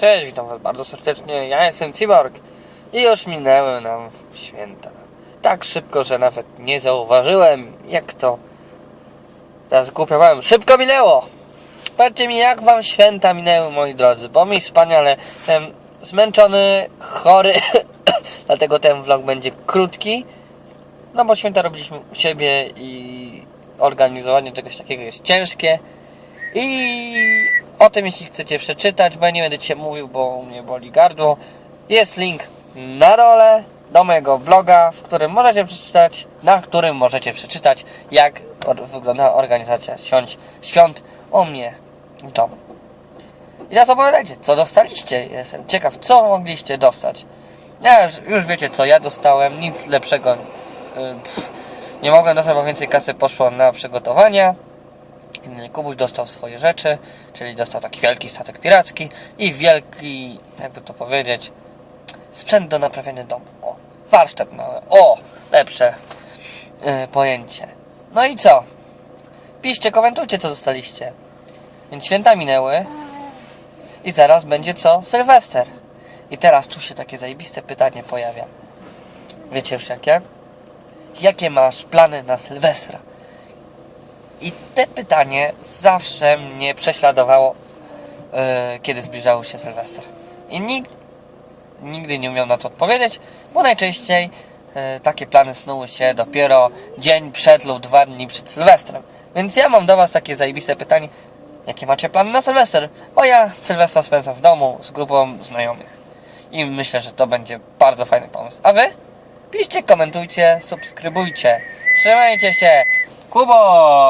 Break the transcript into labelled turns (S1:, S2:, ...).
S1: Cześć, witam was bardzo serdecznie. Ja jestem Cyborg i już minęły nam święta. Tak szybko, że nawet nie zauważyłem, jak to teraz głupiowałem. Szybko minęło! Powiedzcie mi, jak wam święta minęły, moi drodzy, bo mi wspaniale. Jestem zmęczony, chory, dlatego ten vlog będzie krótki. No bo święta robiliśmy u siebie i organizowanie czegoś takiego jest ciężkie. I o tym, jeśli chcecie przeczytać, bo ja nie będę dzisiaj mówił, bo mnie boli gardło, jest link na dole do mojego bloga, w którym możecie przeczytać, na którym możecie przeczytać, jak or- wygląda organizacja świąt, świąt u mnie w domu. I teraz opowiadajcie, co dostaliście. Jestem ciekaw, co mogliście dostać. Ja już, już wiecie, co ja dostałem, nic lepszego y, pff, nie mogłem dostać, bo więcej kasy poszło na przygotowania. Kubuś dostał swoje rzeczy, czyli dostał taki wielki statek piracki i wielki, jakby to powiedzieć, sprzęt do naprawiania domu. O, warsztat mały. O, lepsze yy, pojęcie. No i co? Piszcie, komentujcie, co dostaliście. Więc święta minęły i zaraz będzie co? Sylwester. I teraz tu się takie zajebiste pytanie pojawia. Wiecie już jakie? Jakie masz plany na Sylwestra? I te pytanie zawsze mnie prześladowało, e, kiedy zbliżało się Sylwester. I nikt nigdy nie umiał na to odpowiedzieć, bo najczęściej e, takie plany snuły się dopiero dzień przed lub dwa dni przed Sylwestrem. Więc ja mam do Was takie zajebiste pytanie, jakie macie plany na Sylwester? Bo ja Sylwestra spędzam w domu z grupą znajomych. I myślę, że to będzie bardzo fajny pomysł. A Wy? Piszcie, komentujcie, subskrybujcie. Trzymajcie się. Kubosz!